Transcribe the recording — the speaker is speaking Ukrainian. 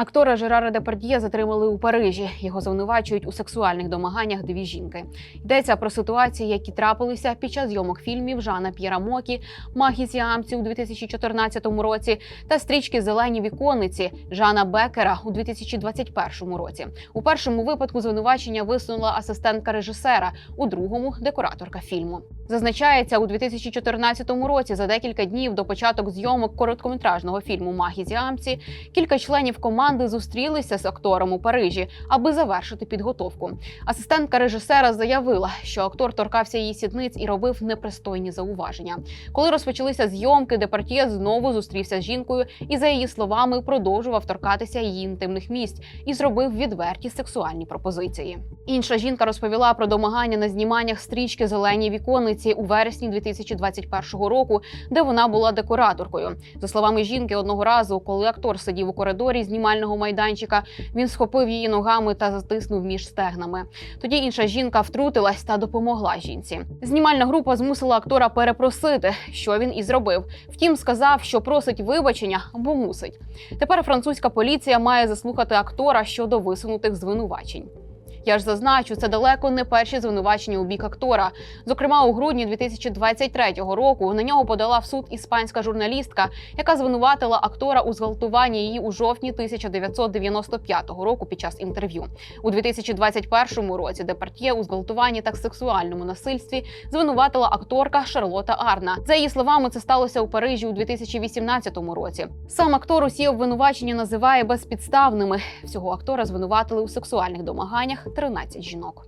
Актора Жерара Депардьє затримали у Парижі. Його звинувачують у сексуальних домаганнях дві жінки. Йдеться про ситуації, які трапилися під час зйомок фільмів Жана П'єра Мокі, Магі Сіамці у 2014 році та стрічки Зелені віконниці Жана Бекера у 2021 році. У першому випадку звинувачення висунула асистентка режисера, у другому декораторка фільму. Зазначається, у 2014 році, за декілька днів до початок зйомок короткометражного фільму Магі Зіамці, кілька членів команди зустрілися з актором у Парижі, аби завершити підготовку. Асистентка режисера заявила, що актор торкався її сідниць і робив непристойні зауваження. Коли розпочалися зйомки, Департіє знову зустрівся з жінкою і, за її словами, продовжував торкатися її інтимних місць і зробив відверті сексуальні пропозиції. Інша жінка розповіла про домагання на зніманнях стрічки Зелені віконниці у вересні 2021 року, де вона була декораторкою. За словами жінки, одного разу, коли актор сидів у коридорі знімального майданчика, він схопив її ногами та затиснув між стегнами. Тоді інша жінка втрутилась та допомогла жінці. Знімальна група змусила актора перепросити, що він і зробив. Втім, сказав, що просить вибачення, бо мусить. Тепер французька поліція має заслухати актора щодо висунутих звинувачень. Я ж зазначу, це далеко не перші звинувачення у бік актора. Зокрема, у грудні 2023 року на нього подала в суд іспанська журналістка, яка звинуватила актора у зґвалтуванні її у жовтні 1995 року під час інтерв'ю. У 2021 році Департьє у зґвалтуванні та сексуальному насильстві звинуватила акторка Шарлота Арна. За її словами, це сталося у Парижі у 2018 році. Сам актор усі обвинувачення називає безпідставними. Всього актора звинуватили у сексуальних домаганнях 13 жінок.